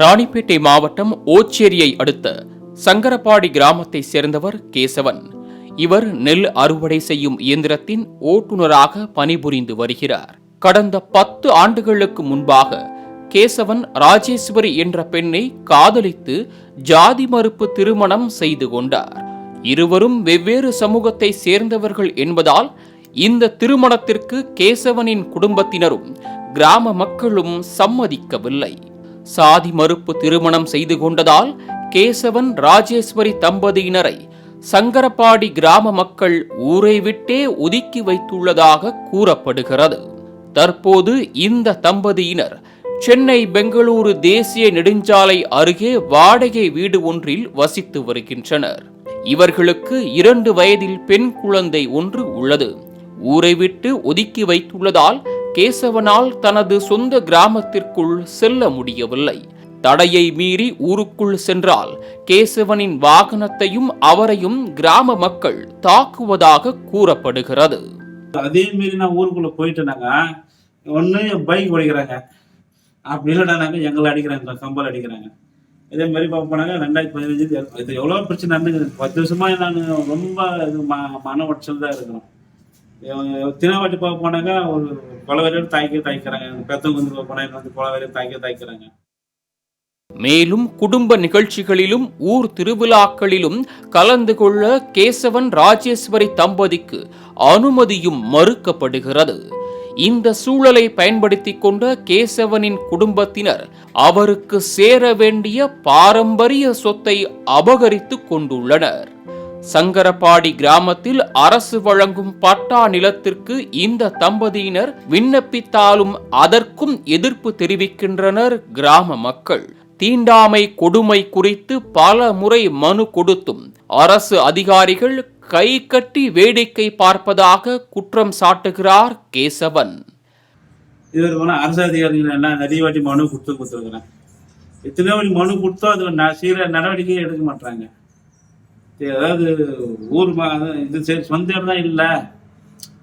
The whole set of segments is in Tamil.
ராணிப்பேட்டை மாவட்டம் ஓச்சேரியை அடுத்த சங்கரப்பாடி கிராமத்தை சேர்ந்தவர் கேசவன். இவர் நெல் அறுவடை செய்யும் இயந்திரத்தின் ஓட்டுநராக பணிபுரிந்து வருகிறார். கடந்த பத்து ஆண்டுகளுக்கு முன்பாக கேசவன் ராஜேஸ்வரி என்ற பெண்ணை காதலித்து ஜாதி மறுப்பு திருமணம் செய்து கொண்டார். இருவரும் வெவ்வேறு சமூகத்தை சேர்ந்தவர்கள் என்பதால் இந்த திருமணத்திற்கு கேசவனின் குடும்பத்தினரும் கிராம மக்களும் சம்மதிக்கவில்லை. சாதி மறுப்பு திருமணம் செய்து கொண்டதால் கேசவன் ராஜேஸ்வரி தம்பதியினரை சங்கரப்பாடி கிராம மக்கள் ஊரை விட்டே ஒதுக்கி வைத்துள்ளதாக கூறப்படுகிறது. தற்போது இந்த தம்பதியினர் சென்னை பெங்களூரு தேசிய நெடுஞ்சாலை அருகே வாடகை வீடு ஒன்றில் வசித்து வருகின்றனர். இவர்களுக்கு இரண்டு வயதில் பெண் குழந்தை ஒன்று உள்ளது. ஊரை விட்டு ஒதுக்கி வைத்துள்ளதால் கேசவனால் தனது சொந்த கிராமத்திற்குள் செல்ல முடியவில்லை. தடையை மீறி ஊருக்குள் சென்றால் கேசவனின் வாகனத்தையும் அவரையும் கிராம மக்கள் தாக்குவதாக கூறப்படுகிறது. அதே மாரி நான் ஊருக்குள்ள போயிட்டேனாங்க. ஒன்று பைக் ஓடிக்கிறாங்க. அப்படி இல்லைனாங்க எங்களை அடிக்கிறாங்க கம்பல் அடிக்கிறாங்க. இதே மாதிரி பார்க்க போனாங்க ரெண்டாயிரத்தி பதினஞ்சு இது எவ்வளோ பிரச்சனை நடந்துக்குது. பத்து வருஷமா நான் ரொம்ப இது ம மன உடச்சல் தான் இருக்கிறோம். தினவாட்டி பார்க்க போனாங்க ஒரு கொலவரையோடு தாய்க்க தாய்க்கிறாங்க. பெத்தவங்க வந்து பார்க்க போனாங்க வந்து கொலவரையும் தாய்க்க தாய்க்கிறாங்க. மேலும் குடும்ப நிகழ்ச்சிகளிலும் ஊர் திருவிழாக்களிலும் கலந்து கொள்ள கேசவன் ராஜேஸ்வரி தம்பதிக்கு அனுமதியும் மறுக்கப்படுகிறது. இந்த சூழலை பயன்படுத்திக் கொண்ட கேசவனின் குடும்பத்தினர் அவருக்கு சேர வேண்டிய பாரம்பரிய சொத்தை அபகரித்துக் கொண்டுள்ளனர். சங்கரபாடி கிராமத்தில் அரசு வழங்கும் பட்டா நிலத்திற்கு இந்த தம்பதியினர் விண்ணப்பித்தாலும் அதற்கும் எதிர்ப்பு தெரிவிக்கின்றனர் கிராம மக்கள். தீண்டாமை கொடுமை குறித்து பல முறை மனு கொடுத்தும் அரசு அதிகாரிகள் கை கட்டி வேடிக்கை பார்ப்பதாக குற்றம் சாட்டுகிறார் கேசவன். இது போனால் அரசு அதிகாரிகள் எல்லாம் நிறைய வாட்டி மனு கொடுத்து கொடுத்துருக்குறேன் எத்தனை வாட்டி மனு கொடுத்தோ அது சீர நடவடிக்கையே எடுக்க மாட்டாங்க அதாவது ஊர் ம- இது சரி சொந்த இடம் தான் இல்லை.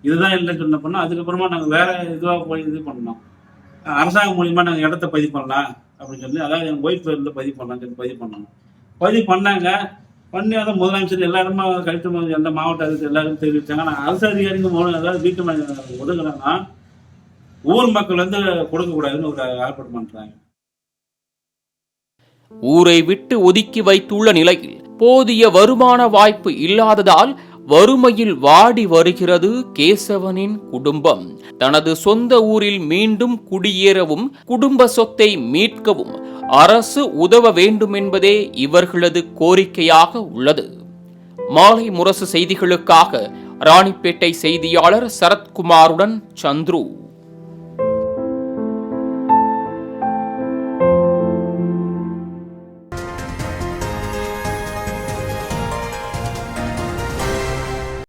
இதுதான் இல்லைன்னு சொன்ன அதுக்கப்புறமா நாங்கள் வேற இதுவாக போய் இது பண்ணோம். அரசாங்கம் மூலியமா நாங்கள் இடத்த பதிவு பண்ணலாம் அப்படின்னு சொல்லி அதாவது எங்கள் ஒய்ஃப் பேரில் பதிவு பண்ணலாம் சொல்லி பதிவு பண்ணோம். பதிவு பண்ணாங்க. பண்ணி அதான் முதலமைச்சர் எல்லா இடமும் கலெக்டர் எந்த மாவட்ட எல்லாரும் தெரிவித்தாங்க ஆனால் அரசு அதிகாரிங்க மூலம் அதாவது வீட்டு மனை ஒதுக்குறாங்கன்னா ஊர் மக்கள் வந்து கொடுக்கக்கூடாதுன்னு ஒரு ஆர்ப்பாட்டம் பண்ணுறாங்க ஊரை விட்டு ஒதுக்கி வைத்துள்ள நிலையில் போதிய வருமான வாய்ப்பு இல்லாததால் வறுமையில் வாடி வருகிறது கேசவனின் குடும்பம். தனது சொந்த ஊரில் மீண்டும் குடியேறவும் குடும்ப சொத்தை மீட்கவும் அரசு உதவ வேண்டும் என்பதே இவர்களது கோரிக்கையாக உள்ளது. மாலை முரசு செய்திகளுக்காக ராணிப்பேட்டை செய்தியாளர் சரத்குமாருடன் சந்துரு.